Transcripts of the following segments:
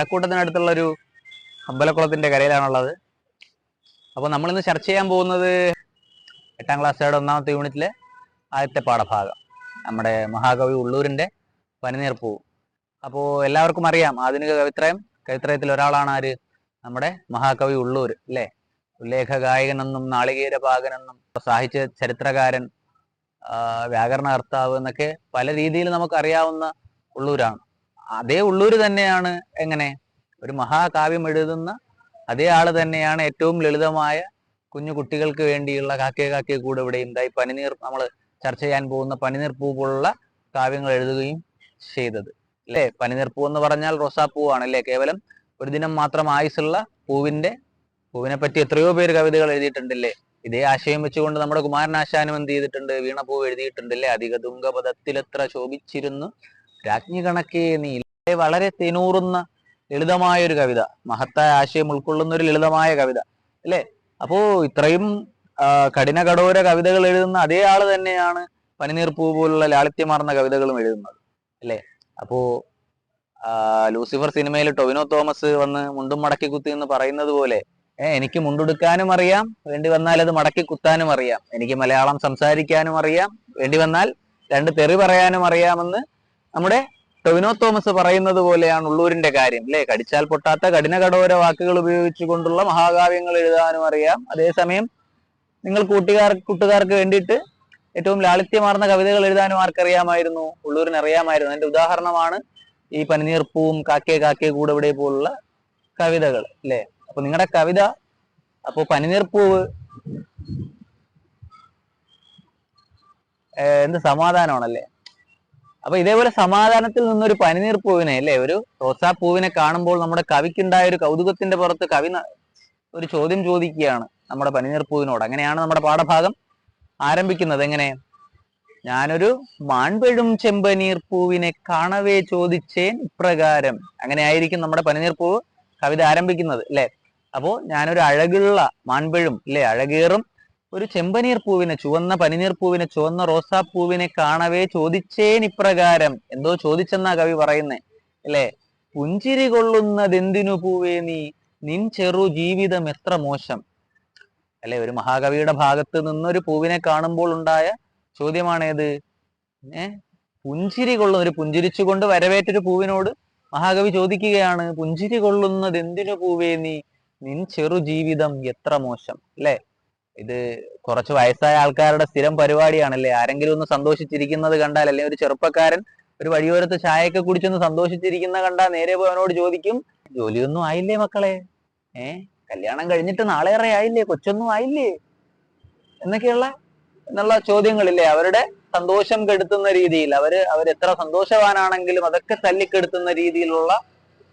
കഴക്കൂട്ടത്തിനടുത്തുള്ള ഒരു അമ്പലക്കുളത്തിന്റെ കരയിലാണുള്ളത്. അപ്പോൾ നമ്മളിന്ന് ചർച്ച ചെയ്യാൻ പോകുന്നത് എട്ടാം ക്ലാസ്സുകാരുടെ ഒന്നാമത്തെ യൂണിറ്റിലെ ആദ്യത്തെ പാഠഭാഗം നമ്മുടെ മഹാകവി ഉള്ളൂരിന്റെ പനിനീർപ്പൂ അപ്പോൾ എല്ലാവർക്കും അറിയാം ആധുനിക കവിത്രയം കവിത്രയത്തിൽ ഒരാളാണ് ആര്? നമ്മുടെ മഹാകവി ഉള്ളൂർ അല്ലേ? ഉല്ലേഖ ഗായകനെന്നും നാളികേര പാകനെന്നും സാഹിത്യ ചരിത്രകാരൻ വ്യാകരണകർത്താവ് എന്നൊക്കെ പല രീതിയിൽ നമുക്ക് അറിയാവുന്ന ഉള്ളൂരാണ്. അതേ ഉള്ളൂർ തന്നെയാണ് എങ്ങനെ? ഒരു മഹാകാവ്യം എഴുതുന്ന അതേ ആൾ തന്നെയാണ് ഏറ്റവും ലളിതമായ കുഞ്ഞു കുട്ടികൾക്ക് വേണ്ടിയുള്ള കാക്കേ കാക്കേ കൂടെ ഇവിടെ ഉണ്ടായി പനിനീർ നമ്മൾ ചർച്ച ചെയ്യാൻ പോകുന്ന പനിനീർ പൂ പോലുള്ള കാവ്യങ്ങൾ എഴുതുകയും ചെയ്തത്. അല്ലേ? പനിനീർ പൂ എന്ന് പറഞ്ഞാൽ റോസാപ്പൂവാണ് അല്ലേ? കേവലം ഒരു ദിനം മാത്രം ആയുസുള്ള പൂവിന്റെ പൂവിനെ പറ്റി എത്രയോ പേര് കവിതകൾ എഴുതിയിട്ടുണ്ടല്ലേ ഇതേ ആശയം വെച്ചുകൊണ്ട് നമ്മുടെ കുമാരനാശാനും എന്ത് ചെയ്തിട്ടുണ്ട്? വീണപ്പൂ എഴുതിയിട്ടുണ്ടല്ലേ അധിക എത്ര ശോഭിച്ചിരുന്നു. രാജ്ഞി കണക്കേ നീ? വളരെ തെനൂറുന്ന ലളിതമായ ഒരു കവിത. മഹത്തായ ആശയം ഉൾക്കൊള്ളുന്ന ഒരു ലളിതമായ കവിത. അല്ലേ? അപ്പോ ഇത്രയും കഠിന കവിതകൾ എഴുതുന്ന അതേ ആൾ തന്നെയാണ് പനിനീർ പൂ പോലുള്ള ലാളിത്യമാർന്ന കവിതകളും എഴുതുന്നത്. അല്ലേ? അപ്പോ ലൂസിഫർ സിനിമയിൽ ടൊവിനോ തോമസ് വന്ന് മുണ്ടും മടക്കി കുത്തി എന്ന് പറയുന്നത് പോലെ ഏഹ് എനിക്ക് മുണ്ടുടുക്കാനും അറിയാം വേണ്ടി വന്നാൽ അത് മടക്കി കുത്താനും അറിയാം. എനിക്ക് മലയാളം സംസാരിക്കാനും അറിയാം വേണ്ടി വന്നാൽ രണ്ട് തെറി പറയാനും അറിയാമെന്ന് നമ്മുടെ ടൊവിനോ തോമസ് പറയുന്നത് പോലെയാണ് ഉള്ളൂരിന്റെ കാര്യം അല്ലെ? കടിച്ചാൽ പൊട്ടാത്ത കഠിന കടോര വാക്കുകൾ ഉപയോഗിച്ചുകൊണ്ടുള്ള മഹാകാവ്യങ്ങൾ എഴുതാനും അറിയാം. അതേസമയം നിങ്ങൾ കൂട്ടുകാർ കൂട്ടുകാർക്ക് വേണ്ടിയിട്ട് ഏറ്റവും ലാളിത്യമാർന്ന കവിതകൾ എഴുതാനും ആർക്കറിയാമായിരുന്നു? ഉള്ളൂരിന് അറിയാമായിരുന്നു. അതിന്റെ ഉദാഹരണമാണ് ഈ പനിനീർപ്പൂവും കാക്കേ കാക്കേ കൂടെ പോലുള്ള കവിതകൾ അല്ലേ? അപ്പൊ നിങ്ങളുടെ കവിത അപ്പോ പനിനീർപ്പൂവ് എന്ത് സമാധാനമാണല്ലേ? അപ്പൊ ഇതേപോലെ സമാധാനത്തിൽ നിന്നൊരു പനിനീർ പൂവിനെ അല്ലെ? ഒരു റോസാ പൂവിനെ കാണുമ്പോൾ നമ്മുടെ കവിക്കുണ്ടായ ഒരു കൗതുകത്തിന്റെ പുറത്ത് കവി ഒരു ചോദ്യം ചോദിക്കുകയാണ് നമ്മുടെ പനിനീർ പൂവിനോട്. അങ്ങനെയാണ് നമ്മുടെ പാഠഭാഗം ആരംഭിക്കുന്നത്. എങ്ങനെ? ഞാനൊരു മാൺപെഴും ചെമ്പനീർ പൂവിനെ കാണവേ ചോദിച്ചേൻ ഇപ്രകാരം. അങ്ങനെ ആയിരിക്കും നമ്മുടെ പനിനീർ പൂവ് കവിത ആരംഭിക്കുന്നത് അല്ലെ? അപ്പോ ഞാനൊരു അഴകുള്ള മാൺപെഴും അല്ലെ? അഴകേറും ഒരു ചെമ്പനീർ പൂവിനെ ചുവന്ന പനിനീർ പൂവിനെ ചുവന്ന റോസാപ്പൂവിനെ കാണവേ ചോദിച്ചേൻ ഇപ്രകാരം. എന്തോ ചോദിച്ചെന്നാ കവി പറയുന്നേ. അല്ലേ? പുഞ്ചിരി കൊള്ളുന്നതെന്തിനു പൂവേ നീ? നിൻ ചെറു ജീവിതം എത്ര മോശം. അല്ലെ? ഒരു മഹാകവിയുടെ ഭാഗത്ത് നിന്നൊരു പൂവിനെ കാണുമ്പോൾ ഉണ്ടായ ചോദ്യമാണേത്. ഏ? പുഞ്ചിരി കൊള്ളുന്ന ഒരു പുഞ്ചിരിച്ചുകൊണ്ട് വരവേറ്റൊരു പൂവിനോട് മഹാകവി ചോദിക്കുകയാണ്. പുഞ്ചിരി കൊള്ളുന്നത് എന്തിനു പൂവേ നീ? നിൻ ചെറു ജീവിതം എത്ര മോശം. അല്ലെ? ഇത് കുറച്ച് വയസ്സായ ആൾക്കാരുടെ സ്ഥിരം പരിപാടിയാണല്ലേ? ആരെങ്കിലും ഒന്ന് സന്തോഷിച്ചിരിക്കുന്നത് കണ്ടാൽ അല്ലെങ്കിൽ ഒരു ചെറുപ്പക്കാരൻ ഒരു വഴിയോരത്ത് ചായയൊക്കെ കുടിച്ചൊന്ന് സന്തോഷിച്ചിരിക്കുന്ന കണ്ടാൽ നേരെ പോയി അവനോട് ചോദിക്കും ജോലിയൊന്നും ആയില്ലേ മക്കളെ? ഏ? കല്യാണം കഴിഞ്ഞിട്ട് നാളേറെ ആയില്ലേ? കൊച്ചൊന്നും ആയില്ലേ? എന്നൊക്കെയുള്ള എന്നുള്ള ചോദ്യങ്ങളില്ലേ? അവരുടെ സന്തോഷം കെടുത്തുന്ന രീതിയിൽ അവർ അവരെത്ര സന്തോഷവാനാണെങ്കിലും അതൊക്കെ തല്ലിക്കെടുത്തുന്ന രീതിയിലുള്ള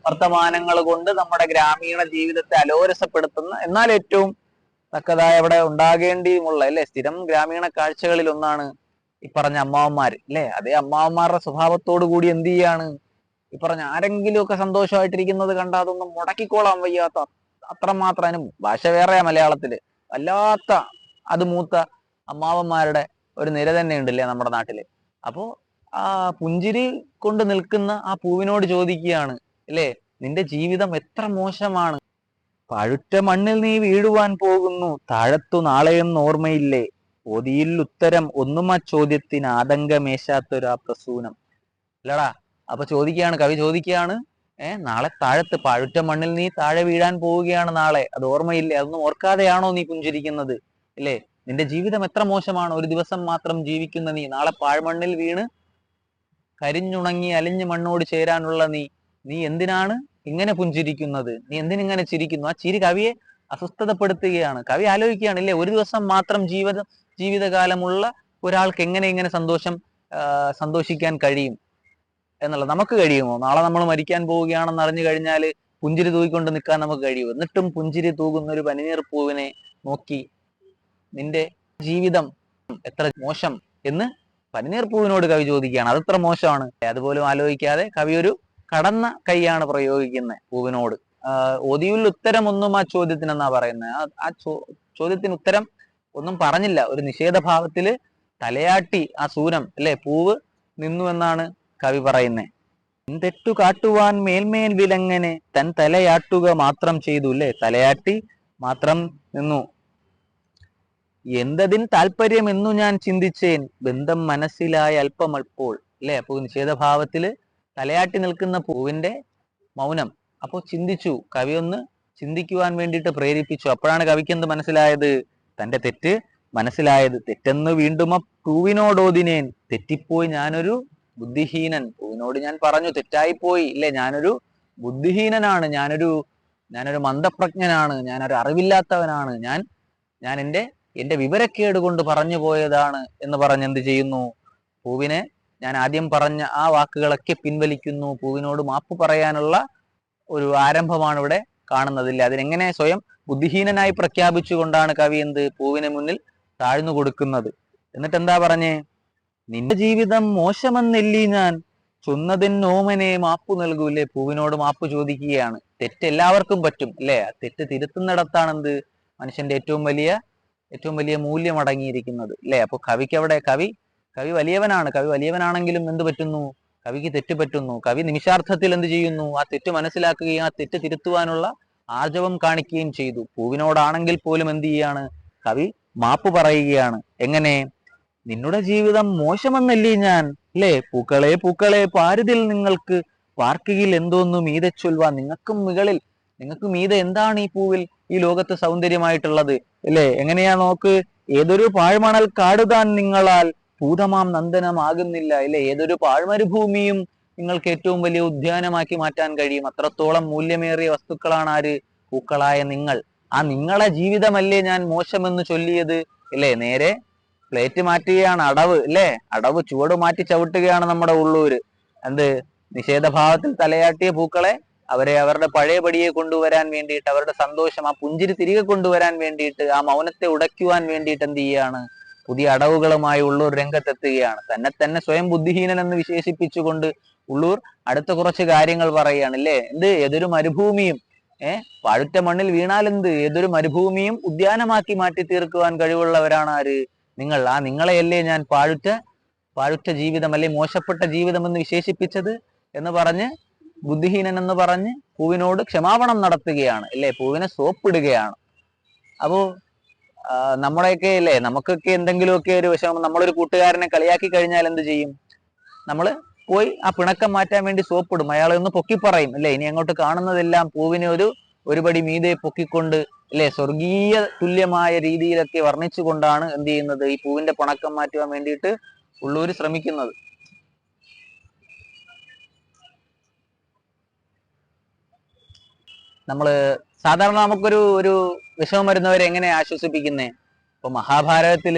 വർത്തമാനങ്ങൾ കൊണ്ട് നമ്മുടെ ഗ്രാമീണ ജീവിതത്തെ അലോരസപ്പെടുത്തുന്ന എന്നാൽ ഏറ്റവും തക്കതായ അവിടെ ഉണ്ടാകേണ്ടിയുമുള്ള അല്ലെ? സ്ഥിരം ഗ്രാമീണ കാഴ്ചകളിൽ ഒന്നാണ് ഈ പറഞ്ഞ അമ്മാവന്മാര് അല്ലെ? അതേ അമ്മാവന്മാരുടെ സ്വഭാവത്തോടു കൂടി എന്ത് ചെയ്യാണ്? ഈ പറഞ്ഞ ആരെങ്കിലും ഒക്കെ സന്തോഷമായിട്ടിരിക്കുന്നത് കണ്ടാൽ അതൊന്നും മുടക്കിക്കോളാൻ വയ്യാത്ത അത്രമാത്രം അതിന് ഭാഷ വേറെയാ മലയാളത്തിൽ വല്ലാത്ത അത് മൂത്ത അമ്മാവന്മാരുടെ ഒരു നിര തന്നെ ഉണ്ടല്ലേ നമ്മുടെ നാട്ടിൽ. അപ്പോ ആ പുഞ്ചിരി കൊണ്ട് നിൽക്കുന്ന ആ പൂവിനോട് ചോദിക്കുകയാണ് അല്ലേ? നിന്റെ ജീവിതം എത്ര മോശമാണ് പഴുറ്റ മണ്ണിൽ നീ വീഴുവാൻ പോകുന്നു. താഴത്തു നാളെയെന്ന് ഓർമ്മയില്ലേ? ഒതിയിൽ ഉത്തരം ഒന്നും ആ ചോദ്യത്തിന് ആതങ്കമേശാത്തൊരാ പ്രസൂനം. അല്ലടാ അപ്പൊ ചോദിക്കുകയാണ് കവി ചോദിക്കുകയാണ് ഏ നാളെ താഴത്ത് പഴുറ്റ മണ്ണിൽ നീ താഴെ വീഴാൻ പോവുകയാണ് നാളെ. അത് ഓർമ്മയില്ലേ? അതൊന്നും ഓർക്കാതെയാണോ നീ പുഞ്ചിരിക്കുന്നത്? ഇല്ലേ? നിന്റെ ജീവിതം എത്ര മോശമാണ്? ഒരു ദിവസം മാത്രം ജീവിക്കുന്ന നീ. നാളെ പാഴ്മണ്ണിൽ വീണ് കരിഞ്ഞുണങ്ങി അലിഞ്ഞ് മണ്ണോട് ചേരാനുള്ള നീ. നീ എന്തിനാണ് ഇങ്ങനെ പുഞ്ചിരിക്കുന്നത്. നീ എന്തിനിങ്ങനെ ചിരിക്കുന്നു? ആ ചിരി കവിയെ അസ്വസ്ഥതപ്പെടുത്തുകയാണ്. കവി ആലോചിക്കുകയാണ് ഇല്ലേ ഒരു ദിവസം മാത്രം ജീവിത ജീവിതകാലമുള്ള ഒരാൾക്ക് എങ്ങനെ ഇങ്ങനെ സന്തോഷം സന്തോഷിക്കാൻ കഴിയും എന്നുള്ളത് നമുക്ക് കഴിയുമോ? നാളെ നമ്മൾ മരിക്കാൻ പോവുകയാണെന്ന് അറിഞ്ഞു കഴിഞ്ഞാൽ പുഞ്ചിരി തൂക്കിക്കൊണ്ട് നിൽക്കാൻ നമുക്ക് കഴിയുമോ? എന്നിട്ടും പുഞ്ചിരി തൂകുന്ന ഒരു പനിനീർ പൂവിനെ നോക്കി നിന്റെ ജീവിതം എത്ര മോശം എന്ന് പനിനീർ പൂവിനോട് കവി ചോദിക്കുകയാണ്. അതെത്ര മോശമാണ്. അതുപോലും ആലോചിക്കാതെ കവി ഒരു കടന്ന കൈയാണ് പ്രയോഗിക്കുന്നത് പൂവിനോട്. ഉത്തരം ഒന്നും ആ ചോദ്യത്തിന് എന്നാ പറയുന്നത് ആ- ആ ചോദ്യത്തിന് ഉത്തരം ഒന്നും പറഞ്ഞില്ല. ഒരു നിഷേധഭാവത്തിൽ തലയാട്ടി ആ സൂരം അല്ലെ? പൂവ് നിന്നു എന്നാണ് കവി പറയുന്നത് എന്തെട്ടു കാട്ടുവാൻ മേൽമേൽ വിലങ്ങനെ തൻ തലയാട്ടുക മാത്രം ചെയ്തു അല്ലേ? തലയാട്ടി മാത്രം നിന്നു. എന്തതിൻ താല്പര്യം എന്നു ഞാൻ ചിന്തിച്ചേൻ ബന്ധം മനസ്സിലായ അല്പമപ്പോൾ അല്ലെ? അപ്പൊ നിഷേധഭാവത്തിൽ തലയാട്ടി നിൽക്കുന്ന പൂവിന്റെ മൗനം. അപ്പോൾ ചിന്തിച്ചു. കവി ഒന്ന് ചിന്തിക്കുവാൻ വേണ്ടിയിട്ട് പ്രേരിപ്പിച്ചു. അപ്പോഴാണ് കവിക്ക് എന്ത് മനസ്സിലായത്? തന്റെ തെറ്റ് മനസ്സിലായത്. തെറ്റെന്ന് വീണ്ടും ആ പൂവിനോടോതിനേൻ തെറ്റിപ്പോയി ഞാനൊരു ബുദ്ധിഹീനൻ. പൂവിനോട് ഞാൻ പറഞ്ഞു തെറ്റായിപ്പോയി. ഇല്ലേ ഞാനൊരു ബുദ്ധിഹീനനാണ്. ഞാനൊരു ഞാനൊരു മന്ദപ്രജ്ഞനാണ്. ഞാനൊരു അറിവില്ലാത്തവനാണ്. ഞാൻ ഞാൻ എന്റെ എന്റെ വിവരക്കേട് കൊണ്ട് പറഞ്ഞു പോയതാണ് എന്ന് പറഞ്ഞ് എന്ത് ചെയ്യുന്നു? പൂവിനെ ഞാൻ ആദ്യം പറഞ്ഞ ആ വാക്കുകളൊക്കെ പിൻവലിക്കുന്നു. പൂവിനോട് മാപ്പ് പറയാനുള്ള ഒരു ആരംഭമാണ് ഇവിടെ കാണുന്നതില്ല അതിനെങ്ങനെ സ്വയം ബുദ്ധിഹീനനായി പ്രഖ്യാപിച്ചുകൊണ്ടാണ് കവി എന്ത് പൂവിന് മുന്നിൽ താഴ്ന്നു കൊടുക്കുന്നത്? എന്നിട്ട് എന്താ പറഞ്ഞേ? നിന്റെ ജീവിതം മോശമെന്നെല്ലി ഞാൻ ചൊന്നതിനോമനെ മാപ്പ് നൽകൂലേ? പൂവിനോട് മാപ്പ് ചോദിക്കുകയാണ്. തെറ്റ് എല്ലാവർക്കും പറ്റും അല്ലേ? തെറ്റ് തിരുത്തുന്നിടത്താണ് എന്ത് മനുഷ്യന്റെ ഏറ്റവും വലിയ ഏറ്റവും വലിയ മൂല്യം അടങ്ങിയിരിക്കുന്നത് അല്ലേ? അപ്പൊ കവിക്ക് അവിടെ കവി കവി വലിയവനാണ്. കവി വലിയവനാണെങ്കിലും എന്ത് പറ്റുന്നു? കവിക്ക് തെറ്റ് പറ്റുന്നു. കവി നിമിഷാർത്ഥത്തിൽ എന്ത് ചെയ്യുന്നു? ആ തെറ്റ് മനസ്സിലാക്കുകയും ആ തെറ്റ് തിരുത്തുവാനുള്ള ആർജവം കാണിക്കുകയും ചെയ്തു. പൂവിനോടാണെങ്കിൽ പോലും എന്ത് ചെയ്യാണ്? കവി മാപ്പ് പറയുകയാണ്. എങ്ങനെ? നിന്നുടെ ജീവിതം മോശമെന്നല്ലേ ഞാൻ? അല്ലേ? പൂക്കളെ പൂക്കളെ പാരുതിൽ നിങ്ങൾക്ക് പാർക്കിയിൽ എന്തോന്നു മീതെ ചൊൽവാ നിങ്ങൾക്കും മുകളിൽ നിങ്ങൾക്ക് മീതെ എന്താണ് ഈ പൂവിൽ ഈ ലോകത്ത് സൗന്ദര്യമായിട്ടുള്ളത്? അല്ലേ? എങ്ങനെയാ നോക്ക്? ഏതൊരു പാഴ്മണൽ കാടുതാൻ നിങ്ങളാൽ ഭൂതമാം നന്ദനമാകുന്നില്ല. അല്ലെ ഏതൊരു പാഴ്മരുഭൂമിയും നിങ്ങൾക്ക് ഏറ്റവും വലിയ ഉദ്യാനമാക്കി മാറ്റാൻ കഴിയും. അത്രത്തോളം മൂല്യമേറിയ വസ്തുക്കളാണ് ആര്? പൂക്കളായ നിങ്ങൾ. ആ നിങ്ങളെ ജീവിതമല്ലേ ഞാൻ മോശമെന്ന് ചൊല്ലിയത്? അല്ലേ നേരെ പ്ലേറ്റ് മാറ്റുകയാണ് അടവ്. ഇല്ലേ? അടവ് ചുവട് മാറ്റി ചവിട്ടുകയാണ് നമ്മുടെ ഉള്ളൂര്. എന്ത്? നിഷേധഭാവത്തിൽ തലയാട്ടിയ പൂക്കളെ അവരെ അവരുടെ പഴയ പടിയെ കൊണ്ടുവരാൻ വേണ്ടിയിട്ട് അവരുടെ സന്തോഷം ആ പുഞ്ചിരി തിരികെ കൊണ്ടുവരാൻ വേണ്ടിയിട്ട് ആ മൗനത്തെ ഉടയ്ക്കുവാൻ വേണ്ടിയിട്ട് എന്ത് ചെയ്യാണ്? പുതിയ അടവുകളുമായി ഉള്ളൂർ രംഗത്തെത്തുകയാണ്. തന്നെ തന്നെ സ്വയം ബുദ്ധിഹീനൻ എന്ന് വിശേഷിപ്പിച്ചുകൊണ്ട് ഉള്ളൂർ അടുത്ത കുറച്ച് കാര്യങ്ങൾ പറയുകയാണ് അല്ലേ എന്ത്? ഏതൊരു മരുഭൂമിയും ഏഹ് പഴുത്ത മണ്ണിൽ വീണാൽ എന്ത്? ഏതൊരു മരുഭൂമിയും ഉദ്യാനമാക്കി മാറ്റി തീർക്കുവാൻ കഴിവുള്ളവരാണ് ആര്? നിങ്ങൾ. ആ നിങ്ങളെയല്ലേ ഞാൻ പാഴുറ്റ പാഴുറ്റ ജീവിതം അല്ലെ മോശപ്പെട്ട ജീവിതം എന്ന് വിശേഷിപ്പിച്ചത് എന്ന് പറഞ്ഞ് ബുദ്ധിഹീനൻ എന്ന് പറഞ്ഞ് പൂവിനോട് ക്ഷമാപണം നടത്തുകയാണ്. അല്ലേ? പൂവിനെ സോപ്പിടുകയാണ്. അപ്പോ നമ്മളെയൊക്കെ അല്ലേ? നമുക്കൊക്കെ എന്തെങ്കിലുമൊക്കെ ഒരു വിഷമം നമ്മളൊരു കൂട്ടുകാരനെ കളിയാക്കി കഴിഞ്ഞാൽ എന്ത് ചെയ്യും? നമ്മൾ പോയി ആ പിണക്കം മാറ്റാൻ വേണ്ടി സോപ്പിടും. അയാളെ ഒന്ന് പൊക്കി പറയും അല്ലേ? ഇനി അങ്ങോട്ട് കാണുന്നതെല്ലാം പൂവിനെ ഒരു ഒരുപടി മീതെ പൊക്കിക്കൊണ്ട് അല്ലെ? സ്വർഗീയ തുല്യമായ രീതിയിലൊക്കെ വർണിച്ചുകൊണ്ടാണ് എന്ത് ചെയ്യുന്നത്? ഈ പൂവിന്റെ പിണക്കം മാറ്റുവാൻ വേണ്ടിയിട്ട് ഉള്ളൂർ ശ്രമിക്കുന്നത്. നമ്മൾ സാധാരണ നമുക്കൊരു ഒരു വിഷമം വരുന്നവരെ എങ്ങനെ ആശ്വസിപ്പിക്കുന്നേ? ഇപ്പൊ മഹാഭാരതത്തിൽ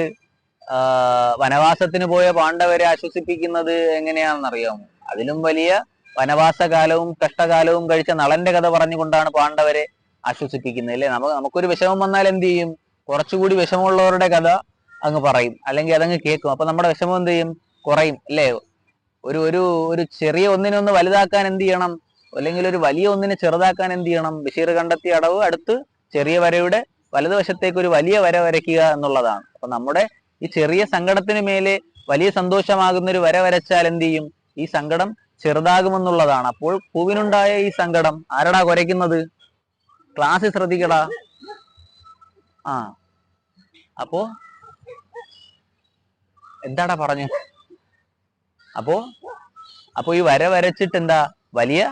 വനവാസത്തിന് പോയ പാണ്ഡവരെ ആശ്വസിപ്പിക്കുന്നത് എങ്ങനെയാണെന്ന് അറിയാമോ അതിലും വലിയ വനവാസകാലവും കഷ്ടകാലവും കഴിച്ച നളന്റെ കഥ പറഞ്ഞുകൊണ്ടാണ് പാണ്ഡവരെ ആശ്വസിപ്പിക്കുന്നത് അല്ലേ? നമുക്ക് നമുക്കൊരു വിഷമം വന്നാൽ എന്ത് ചെയ്യും? കുറച്ചുകൂടി വിഷമമുള്ളവരുടെ കഥ അങ്ങ് പറയും അല്ലെങ്കിൽ അതങ്ങ് കേൾക്കും. അപ്പൊ നമ്മുടെ വിഷമം എന്ത് ചെയ്യും? കുറയും അല്ലേ? ഒരു ഒരു ഒരു ചെറിയ ഒന്നിനൊന്ന് വലുതാക്കാൻ എന്ത് ചെയ്യണം? അല്ലെങ്കിൽ ഒരു വലിയ ഒന്നിനെ ചെറുതാക്കാൻ എന്ത് ചെയ്യണം? ബഷീർ കണ്ടെത്തിയ അടവ് അടുത്ത് ചെറിയ വരയുടെ വലതുവശത്തേക്ക് ഒരു വലിയ വര വരയ്ക്കുക എന്നുള്ളതാണ്. അപ്പൊ നമ്മുടെ ഈ ചെറിയ സങ്കടത്തിന് മേലെ വലിയ സന്തോഷമാകുന്ന ഒരു വര വരച്ചാൽ എന്ത് ചെയ്യും? ഈ സങ്കടം ചെറുതാകുമെന്നുള്ളതാണ്. അപ്പോൾ പൂവിനുണ്ടായ ഈ സങ്കടം ആരടാ കുരയ്ക്കുന്നത്? ക്ലാസ് ശ്രദ്ധിക്കടാ. ആ. അപ്പോ എന്താടാ പറഞ്ഞു? അപ്പോ അപ്പോ ഈ വര വരച്ചിട്ട് എന്താ വലിയ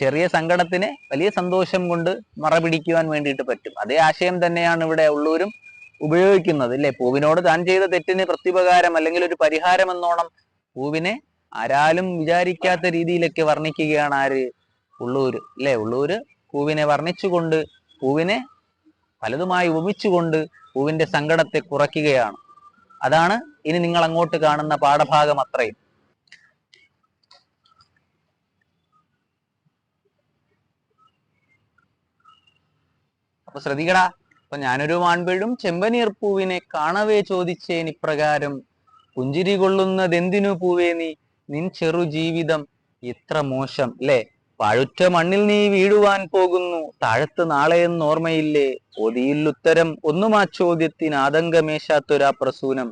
ചെറിയ സങ്കടത്തിനെ വലിയ സന്തോഷം കൊണ്ട് മറപിടിക്കുവാൻ വേണ്ടിയിട്ട് പറ്റും. അതേ ആശയം തന്നെയാണ് ഇവിടെ ഉള്ളൂരും ഉപയോഗിക്കുന്നത് അല്ലെ പൂവിനോട് താൻ ചെയ്ത തെറ്റിന് പ്രത്യുപകാരം അല്ലെങ്കിൽ ഒരു പരിഹാരം എന്നോണം പൂവിനെ ആരാലും വിചാരിക്കാത്ത രീതിയിലൊക്കെ വർണിക്കുകയാണ് ആര്? ഉള്ളൂര് അല്ലെ ഉള്ളൂര് പൂവിനെ വർണിച്ചുകൊണ്ട് പൂവിനെ പലതുമായി ഉപമിച്ചുകൊണ്ട് പൂവിന്റെ സങ്കടത്തെ കുറയ്ക്കുകയാണ്. അതാണ് ഇനി നിങ്ങൾ അങ്ങോട്ട് കാണുന്ന പാഠഭാഗം അത്രയും. അപ്പൊ ശ്രദ്ധിക്കടാ. അപ്പൊ ഞാനൊരു മാൺപേടും ചെമ്പനീർ പൂവിനെ കാണവേ ചോദിച്ചേൻ ഇപ്രകാരം. പുഞ്ചിരി കൊള്ളുന്നതെന്തിനു പൂവേ നീ? നിൻ ചെറു ജീവിതം ഇത്ര മോശം അല്ലേ പഴുറ്റ മണ്ണിൽ നീ വീഴുവാൻ പോകുന്നു. താഴത്ത് നാളെയെന്ന് ഓർമ്മയില്ലേ? ഉത്തരം ഒന്നും ആ ചോദ്യത്തിന് ആതങ്കമേശാത്തൊരാ പ്രസൂനം.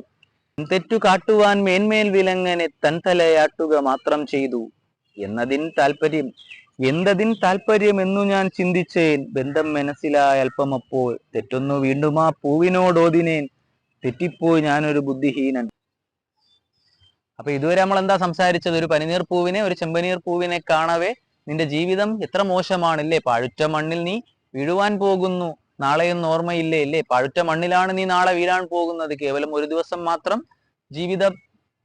തെറ്റു കാട്ടുവാൻ മേന്മേൽ വിലങ്ങനെ തൻ തലയാട്ടുക മാത്രം ചെയ്തു. എന്നതിൻ താല്പര്യം എന്തതിൻ താല്പര്യം എന്നു ഞാൻ ചിന്തിച്ചേൻ. ബന്ധം മനസ്സിലായ അല്പമപ്പോൾ തെറ്റൊന്നു വീണ്ടും ആ പൂവിനോടോതിനേൻ. തെറ്റിപ്പോയി ഞാനൊരു ബുദ്ധിഹീനൻ. അപ്പൊ ഇതുവരെ നമ്മൾ എന്താ സംസാരിച്ചത്? ഒരു പനിനീർ പൂവിനെ ഒരു ചെമ്പനീർ പൂവിനെ കാണവേ. നിന്റെ ജീവിതം എത്ര മോശമാണല്ലേ? പഴുറ്റ മണ്ണിൽ നീ വീഴുവാൻ പോകുന്നു. നാളെയൊന്നും ഓർമ്മയില്ലേ? ഇല്ലേ പഴുറ്റ മണ്ണിലാണ് നീ നാളെ വീഴാൻ പോകുന്നത്. കേവലം ഒരു ദിവസം മാത്രം ജീവിത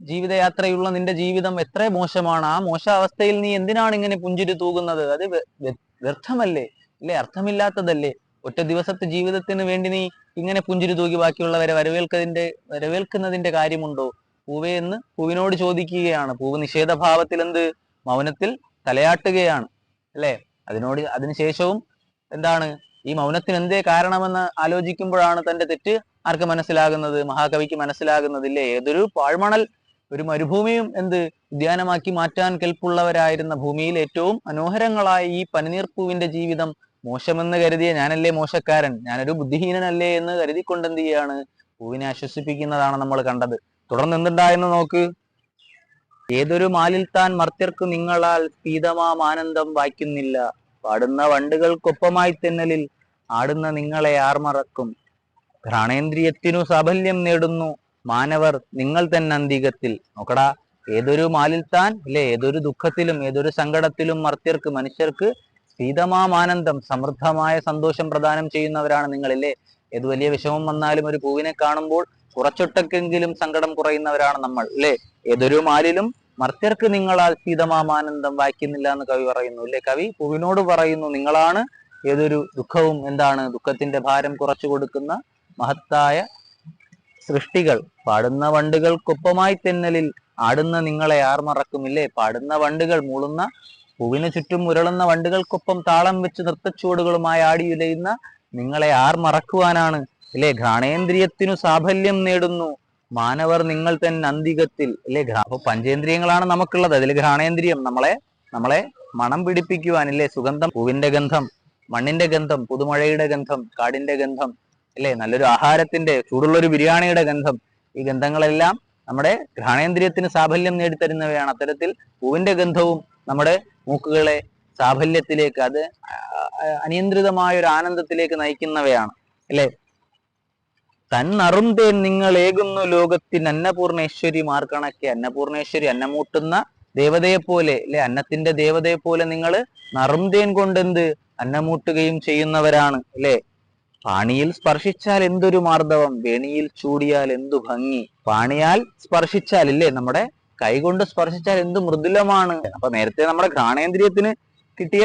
ജീവിതയാത്രയുള്ള നിന്റെ ജീവിതം എത്ര മോശമാണ്? ആ മോശാവസ്ഥയിൽ നീ എന്തിനാണ് ഇങ്ങനെ പുഞ്ചിരി തൂകുന്നത്? അത് വ്യ- വ്യ- വ്യർത്ഥമല്ലേ? അല്ലെ അർത്ഥമില്ലാത്തതല്ലേ? ഒറ്റ ദിവസത്തെ ജീവിതത്തിന് വേണ്ടി നീ ഇങ്ങനെ പുഞ്ചിരി തൂകി ബാക്കിയുള്ളവരെ വരവേൽക്കതിന്റെ വരവേൽക്കുന്നതിന്റെ കാര്യമുണ്ടോ? പൂവേ എന്ന് പൂവിനോട് ചോദിക്കുകയാണ്. പൂവ് നിഷേധഭാവത്തിൽ എന്ത്? മൗനത്തിൽ തലയാട്ടുകയാണ്. അല്ലേ? അതിനോട് അതിനുശേഷവും എന്താണ്? ഈ മൗനത്തിന് എന്തേ കാരണമെന്ന് ആലോചിക്കുമ്പോഴാണ് തന്റെ തെറ്റ് ആർക്ക് മനസ്സിലാകുന്നത്? മഹാകവിക്ക് മനസ്സിലാകുന്നത് ഇല്ലേ ഏതൊരു പാഴ്മണൽ ഒരു മരുഭൂമിയും എന്ത് ഉദ്യാനമാക്കി മാറ്റാൻ കെൽപ്പുള്ളവരായിരുന്ന ഭൂമിയിൽ ഏറ്റവും മനോഹരങ്ങളായ ഈ പനിനീർപ്പൂവിന്റെ ജീവിതം മോശമെന്ന് കരുതിയ ഞാനല്ലേ മോശക്കാരൻ? ഞാനൊരു ബുദ്ധിഹീനനല്ലേ എന്ന് കരുതിക്കൊണ്ട് എന്ത് ചെയ്യാണ്? പൂവിനെ ആശ്വസിപ്പിക്കുന്നതാണ് നമ്മൾ കണ്ടത്. തുടർന്ന് എന്തുണ്ടായെന്ന് നോക്ക്. ഏതൊരു മാലിൽ താൻ മർത്യർക്ക് നിങ്ങളാൽ പീതമാം ആനന്ദം വായിക്കുന്നില്ല. പാടുന്ന വണ്ടുകൾക്കൊപ്പമായി തെന്നലിൽ ആടുന്ന നിങ്ങളെ ആർ മറക്കും ഘ്രാണേന്ദ്രിയത്തിനു സാഫല്യം നേടുന്നു. മാനവർ നിങ്ങൾ തന്നെ അന്തികത്തിൽ നോക്കടാ ഏതൊരു മാലിൽ താൻ അല്ലെ ഏതൊരു ദുഃഖത്തിലും ഏതൊരു സങ്കടത്തിലും മർത്യർക്ക് മനുഷ്യർക്ക് ശീതമാം ആനന്ദം സമൃദ്ധമായ സന്തോഷം പ്രദാനം ചെയ്യുന്നവരാണ് നിങ്ങളില്ലേ? ഏത് വലിയ വിഷമം വന്നാലും ഒരു പൂവിനെ കാണുമ്പോൾ കുറച്ചൊട്ടക്കെങ്കിലും സങ്കടം കുറയുന്നവരാണ് നമ്മൾ അല്ലേ ഏതൊരു മാലിലും മർത്യർക്ക് നിങ്ങളാൽ ശീതമാം ആനന്ദം വായിക്കുന്നില്ല എന്ന് കവി പറയുന്നു അല്ലേ കവി പൂവിനോട് പറയുന്നു നിങ്ങളാണ് ഏതൊരു ദുഃഖവും എന്താണ് ദുഃഖത്തിന്റെ ഭാരം കുറച്ചു കൊടുക്കുന്ന മഹത്തായ സൃഷ്ടികൾ. പാടുന്ന വണ്ടുകൾക്കൊപ്പമായി തെന്നലിൽ ആടുന്ന നിങ്ങളെ ആർ മറക്കുമില്ലേ? പാടുന്ന വണ്ടുകൾ മൂളുന്ന പൂവിന് ചുറ്റും ഉരളുന്ന വണ്ടുകൾക്കൊപ്പം താളം വെച്ച് നൃത്തച്ചുവടുകളുമായി ആടിയുലയുന്ന നിങ്ങളെ ആർ മറക്കുവാനാണ്. അല്ലേ ഘ്രാണേന്ദ്രിയത്തിനു സാഫല്യം നേടുന്നു. മാനവർ നിങ്ങൾ തന്നെ അന്തികത്തിൽ ഘ്രാ- അപ്പൊ പഞ്ചേന്ദ്രിയങ്ങളാണ് നമുക്കുള്ളത്. അതിൽ ഘ്രാണേന്ദ്രിയം. നമ്മളെ നമ്മളെ മണം പിടിപ്പിക്കുവാൻ ഇല്ലേ സുഗന്ധം പൂവിന്റെ ഗന്ധം മണ്ണിന്റെ ഗന്ധം പുതുമഴയുടെ ഗന്ധം കാടിന്റെ ഗന്ധം അല്ലേ? നല്ലൊരു ആഹാരത്തിന്റെ ചൂടുള്ളൊരു ബിരിയാണിയുടെ ഗന്ധം ഈ ഗന്ധങ്ങളെല്ലാം നമ്മുടെ ഘ്രാണേന്ദ്രിയത്തിന് സാഫല്യം നേടിത്തരുന്നവയാണ്. അത്തരത്തിൽ പൂവിന്റെ ഗന്ധവും നമ്മുടെ മൂക്കുകളെ സാഫല്യത്തിലേക്ക് അത് അനിയന്ത്രിതമായ ഒരു ആനന്ദത്തിലേക്ക് നയിക്കുന്നവയാണ്. അല്ലേ? തന്നറും തേൻ നിങ്ങൾ ഏകുന്നു ലോകത്തിന് അന്നപൂർണേശ്വരി മാർക്കണക്കെ അന്നപൂർണേശ്വരി അന്നമൂട്ടുന്ന ദേവതയെ പോലെ അല്ലെ? അന്നത്തിന്റെ ദേവതയെ പോലെ നിങ്ങൾ നറും കൊണ്ടെന്ത്? അന്നമൂട്ടുകയും ചെയ്യുന്നവരാണ് അല്ലേ? പാണിയിൽ സ്പർശിച്ചാൽ എന്തൊരു മാർദ്ദവം? വേണിയിൽ ചൂടിയാൽ എന്തു ഭംഗി? പാണിയാൽ സ്പർശിച്ചാൽ ഇല്ലേ നമ്മുടെ കൈകൊണ്ട് സ്പർശിച്ചാൽ എന്ത് മൃദുലമാണ്? അപ്പൊ നേരത്തെ നമ്മുടെ ഘ്രാണേന്ദ്രിയത്തിന് കിട്ടിയ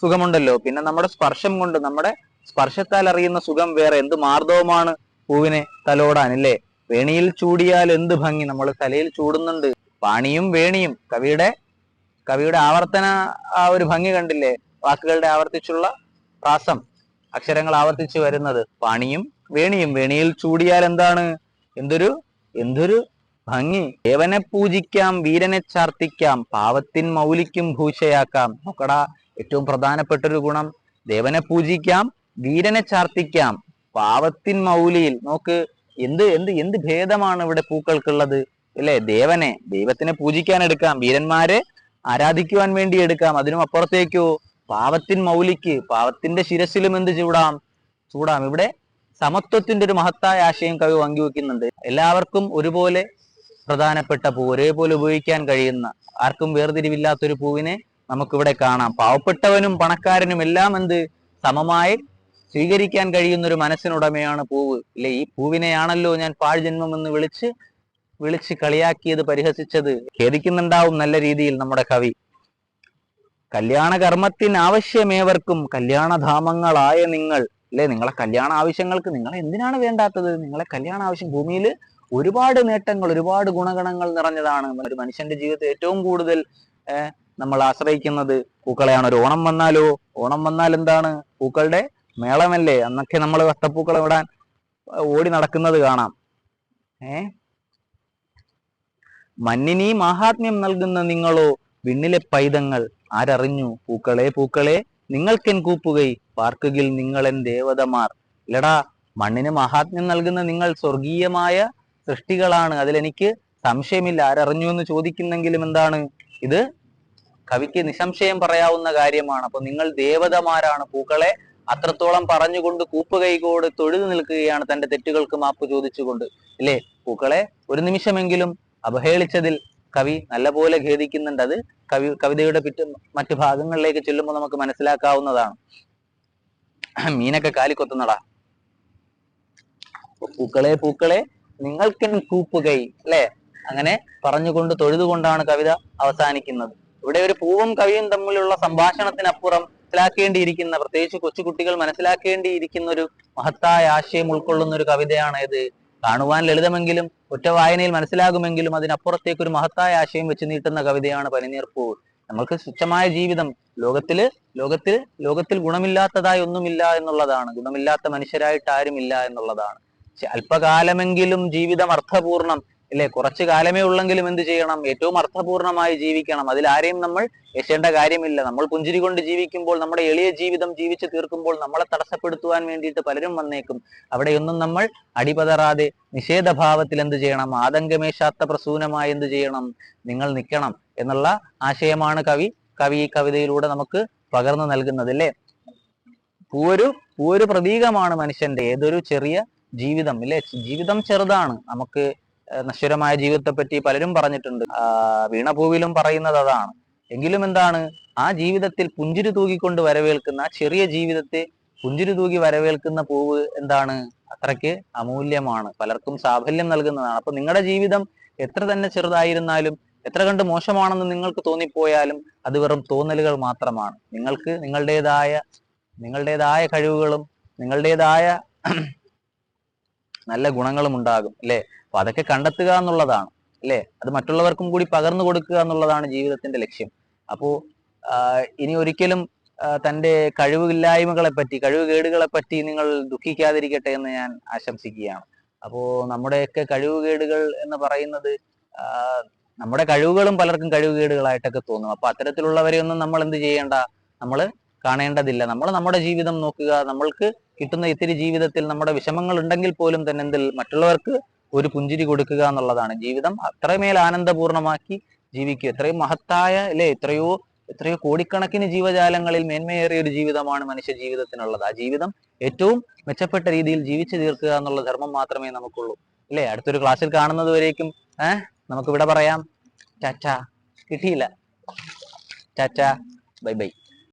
സുഖമുണ്ടല്ലോ. പിന്നെ നമ്മുടെ സ്പർശം കൊണ്ട് നമ്മുടെ സ്പർശത്താൽ അറിയുന്ന സുഖം വേറെ എന്ത് മാർദ്ദവമാണ്? പൂവിനെ തലോടാൻ ഇല്ലേ വേണിയിൽ ചൂടിയാൽ എന്ത് ഭംഗി? നമ്മൾ തലയിൽ ചൂടുന്നുണ്ട്. പാണിയും വേണിയും കവിയുടെ കവിയുടെ ആവർത്തന ആ ഒരു ഭംഗി കണ്ടില്ലേ? വാക്കുകളുടെ ആവർത്തിച്ചുള്ള പ്രാസം. അക്ഷരങ്ങൾ ആവർത്തിച്ചു വരുന്നത്. പണിയും വേണിയും. വേണിയിൽ ചൂടിയാൽ എന്താണ്? എന്തൊരു എന്തൊരു ഭംഗി. ദേവനെ പൂജിക്കാം വീരനെ ചാർത്തിക്കാം പാവത്തിൻ മൗലിക്കും ഭൂഷയാക്കാം. നോക്കടാ ഏറ്റവും പ്രധാനപ്പെട്ട ഒരു ഗുണം. ദേവനെ പൂജിക്കാം വീരനെ ചാർത്തിക്കാം പാവത്തിൻ മൗലിയിൽ. നോക്ക് എന്ത് എന്ത് എന്ത് ഭേദമാണ് ഇവിടെ പൂക്കൾക്കുള്ളത്? അല്ലേ? ദേവനെ ദൈവത്തിനെ പൂജിക്കാൻ എടുക്കാം. വീരന്മാരെ ആരാധിക്കുവാൻ വേണ്ടി എടുക്കാം. അതിനും അപ്പുറത്തേക്കോ? പാവത്തിൻ മൗലിക്ക് പാവത്തിന്റെ ശിരസിലും എന്ത് ചൂടാം? ചൂടാം. ഇവിടെ സമത്വത്തിന്റെ ഒരു മഹത്തായ ആശയം കവി പങ്കുവെക്കുന്നുണ്ട് എല്ലാവർക്കും ഒരുപോലെ പ്രധാനപ്പെട്ട പൂ ഒരേപോലെ ഉപയോഗിക്കാൻ കഴിയുന്ന ആർക്കും വേർതിരിവില്ലാത്ത ഒരു പൂവിനെ നമുക്കിവിടെ കാണാം. പാവപ്പെട്ടവനും പണക്കാരനും എല്ലാം എന്ത്? സമമായി സ്വീകരിക്കാൻ കഴിയുന്ന ഒരു മനസ്സിനുടമയാണ് പൂവ്. ഇല്ലേ ഈ പൂവിനെയാണല്ലോ ഞാൻ പാഴ്ജന്മം എന്ന് വിളിച്ച് വിളിച്ച് കളിയാക്കിയത് പരിഹസിച്ചത്. ഖേദിക്കുന്നുണ്ടാവും നല്ല രീതിയിൽ നമ്മുടെ കവി. കല്യാണ കർമ്മത്തിന് ആവശ്യമേവർക്കും കല്യാണധാമങ്ങളായ നിങ്ങൾ അല്ലെ? നിങ്ങളെ കല്യാണ ആവശ്യങ്ങൾക്ക് നിങ്ങൾ എന്തിനാണ് വേണ്ടാത്തത്? നിങ്ങളെ കല്യാണ ആവശ്യം ഭൂമിയിൽ ഒരുപാട് നേട്ടങ്ങൾ ഒരുപാട് ഗുണഗണങ്ങൾ നിറഞ്ഞതാണ് ഒരു മനുഷ്യന്റെ ജീവിതത്തിൽ ഏറ്റവും കൂടുതൽ നമ്മൾ ആശ്രയിക്കുന്നത്. പൂക്കളെയാണ്. ഒരു ഓണം വന്നാലോ? ഓണം വന്നാൽ എന്താണ്? പൂക്കളുടെ മേളമല്ലേ? അന്നൊക്കെ നമ്മൾ വട്ടപ്പൂക്കളം ഇടാൻ ഓടി നടക്കുന്നത് കാണാം. ഏ? മണ്ണിനീ മാഹാത്മ്യം നൽകുന്ന നിങ്ങളോ വിണ്ണിലെ പൈതങ്ങൾ ആരറിഞ്ഞു? പൂക്കളെ പൂക്കളെ നിങ്ങൾക്കെൻ കൂപ്പുകൈ. പാർക്കുകിൽ നിങ്ങളെൻ ദേവതമാർ. ഇല്ലടാ മണ്ണിന് മഹാത്മ്യം നൽകുന്ന നിങ്ങൾ സ്വർഗീയമായ സൃഷ്ടികളാണ്. അതിലെനിക്ക് സംശയമില്ല. ആരറിഞ്ഞു എന്ന് ചോദിക്കുന്നെങ്കിലും എന്താണ്? ഇത് കവിക്ക് നിസംശയം പറയാവുന്ന കാര്യമാണ്. അപ്പൊ നിങ്ങൾ ദേവതമാരാണ്. പൂക്കളെ അത്രത്തോളം പറഞ്ഞുകൊണ്ട് കൂപ്പുകൈകോട് തൊഴുതു നിൽക്കുകയാണ് തന്റെ തെറ്റുകൾക്ക് മാപ്പ് ചോദിച്ചുകൊണ്ട്. ഇല്ലേ? പൂക്കളെ ഒരു നിമിഷമെങ്കിലും അവഹേളിച്ചതിൽ കവി നല്ലപോലെ ഖേദിക്കുന്നുണ്ട്. അത് കവി കവിതയുടെ പിറ്റ് മറ്റു ഭാഗങ്ങളിലേക്ക് ചെല്ലുമ്പോൾ നമുക്ക് മനസ്സിലാക്കാവുന്നതാണ്. മീനൊക്കെ കാലിക്കൊത്തുന്നടാ പൂക്കളെ പൂക്കളെ നിങ്ങൾക്കൻ കൂപ്പുകൈ അല്ലെ? അങ്ങനെ പറഞ്ഞുകൊണ്ട് തൊഴുതുകൊണ്ടാണ് കവിത അവസാനിക്കുന്നത്. ഇവിടെ ഒരു പൂവും കവിയും തമ്മിലുള്ള സംഭാഷണത്തിനപ്പുറം മനസ്സിലാക്കേണ്ടിയിരിക്കുന്ന പ്രത്യേകിച്ച് കൊച്ചുകുട്ടികൾ മനസ്സിലാക്കേണ്ടിയിരിക്കുന്ന ഒരു മഹത്തായ ആശയം ഉൾക്കൊള്ളുന്ന ഒരു കവിതയാണ് ഇത്. കാണുവാൻ ലളിതമെങ്കിലും ഒറ്റ വായനയിൽ മനസ്സിലാകുമെങ്കിലും അതിനപ്പുറത്തേക്ക് ഒരു മഹത്തായ ആശയം വെച്ച് നീട്ടുന്ന കവിതയാണ് പനിനീർപ്പൂവ് നമ്മൾക്ക് സ്വച്ഛമായ ജീവിതം ലോകത്തിൽ ലോകത്തിൽ ലോകത്തിൽ ഗുണമില്ലാത്തതായി ഒന്നുമില്ല എന്നുള്ളതാണ്. ഗുണമില്ലാത്ത മനുഷ്യരായിട്ട് ആരുമില്ല എന്നുള്ളതാണ്. അല്പകാലമെങ്കിലും ജീവിതം അർത്ഥപൂർണം ഇല്ലേ? കുറച്ചു കാലമേ ഉള്ളെങ്കിലും എന്ത് ചെയ്യണം? ഏറ്റവും അർത്ഥപൂർണമായി ജീവിക്കണം. അതിൽ ആരെയും നമ്മൾ എശേണ്ട കാര്യമില്ല. നമ്മൾ പുഞ്ചിരി കൊണ്ട് ജീവിക്കുമ്പോൾ നമ്മുടെ എളിയ ജീവിതം ജീവിച്ചു തീർക്കുമ്പോൾ നമ്മളെ തടസ്സപ്പെടുത്തുവാൻ വേണ്ടിയിട്ട് പലരും വന്നേക്കും. അവിടെയൊന്നും നമ്മൾ അടിപതറാതെ നിഷേധഭാവത്തിൽ എന്ത് ചെയ്യണം? ആതങ്കമേശാത്ത പ്രസൂനമായി എന്ത് ചെയ്യണം? നിങ്ങൾ നിൽക്കണം എന്നുള്ള ആശയമാണ് കവി കവി ഈ കവിതയിലൂടെ നമുക്ക് പകർന്നു നൽകുന്നത് അല്ലേ പൂവൊരു പൂവൊരു പ്രതീകമാണ് മനുഷ്യന്റെ. ഏതൊരു ചെറിയ ജീവിതം ഇല്ലേ? ജീവിതം ചെറുതാണ്. നമുക്ക് നശ്വരമായ ജീവിതത്തെ പറ്റി പലരും പറഞ്ഞിട്ടുണ്ട്. വീണഭൂവിലും പറയുന്നത് അതാണ്. എങ്കിലും എന്താണ്? ആ ജീവിതത്തിൽ പുഞ്ചിരി തൂകിക്കൊണ്ട് വരവേൽക്കുന്ന ചെറിയ ജീവിതത്തെ പുഞ്ചിരി തൂകി വരവേൽക്കുന്ന പൂവ് എന്താണ്? അത്രയ്ക്ക് അമൂല്യമാണ്. പലർക്കും സാഫല്യം നൽകുന്നതാണ്. അപ്പൊ നിങ്ങളുടെ ജീവിതം എത്ര തന്നെ ചെറുതായിരുന്നാലും എത്ര കണ്ട് മോശമാണെന്ന് നിങ്ങൾക്ക് തോന്നിപ്പോയാലും അത് വെറും തോന്നലുകൾ മാത്രമാണ്. നിങ്ങൾക്ക് നിങ്ങളുടേതായ നിങ്ങളുടേതായ കഴിവുകളും നിങ്ങളുടേതായ നല്ല ഗുണങ്ങളും ഉണ്ടാകും അല്ലെ? അപ്പൊ അതൊക്കെ കണ്ടെത്തുക എന്നുള്ളതാണ് അല്ലെ? അത് മറ്റുള്ളവർക്കും കൂടി പകർന്നു കൊടുക്കുക എന്നുള്ളതാണ് ജീവിതത്തിന്റെ ലക്ഷ്യം. അപ്പോ ഇനി ഒരിക്കലും തന്റെ കഴിവില്ലായ്മകളെ പറ്റി കഴിവുകേടുകളെ പറ്റി നിങ്ങൾ ദുഃഖിക്കാതിരിക്കട്ടെ എന്ന് ഞാൻ ആശംസിക്കുകയാണ്. അപ്പോ നമ്മുടെയൊക്കെ കഴിവുകേടുകൾ എന്ന് പറയുന്നത് നമ്മുടെ കഴിവുകളും പലർക്കും കഴിവുകേടുകളായിട്ടൊക്കെ തോന്നും. അപ്പൊ അത്തരത്തിലുള്ളവരെ ഒന്നും നമ്മൾ എന്ത് ചെയ്യേണ്ട? നമ്മൾ കാണേണ്ടതില്ല. നമ്മൾ നമ്മുടെ ജീവിതം നോക്കുക. നമ്മൾക്ക് കിട്ടുന്ന ഇത്തിരി ജീവിതത്തിൽ നമ്മുടെ വിഷമങ്ങൾ ഉണ്ടെങ്കിൽ പോലും തന്നെ എന്തിൽ മറ്റുള്ളവർക്ക് ഒരു പുഞ്ചിരി കൊടുക്കുക എന്നുള്ളതാണ്. ജീവിതം അത്രമേൽ ആനന്ദപൂർണമാക്കി ജീവിക്കുക. ഇത്രയും മഹത്തായ അല്ലെ എത്രയോ എത്രയോ കോടിക്കണക്കിന് ജീവജാലങ്ങളിൽ മേന്മയേറിയ ഒരു ജീവിതമാണ് മനുഷ്യ ജീവിതത്തിനുള്ളത്. ആ ജീവിതം ഏറ്റവും മെച്ചപ്പെട്ട രീതിയിൽ ജീവിച്ചു തീർക്കുക എന്നുള്ള ധർമ്മം മാത്രമേ നമുക്കുള്ളൂ. അല്ലേ അടുത്തൊരു ക്ലാസ്സിൽ കാണുന്നത് വരേക്കും ഏഹ് നമുക്ക് ഇവിടെ പറയാം. ടാറ്റ. കിട്ടിയില്ല. ടാറ്റ. Bye bye.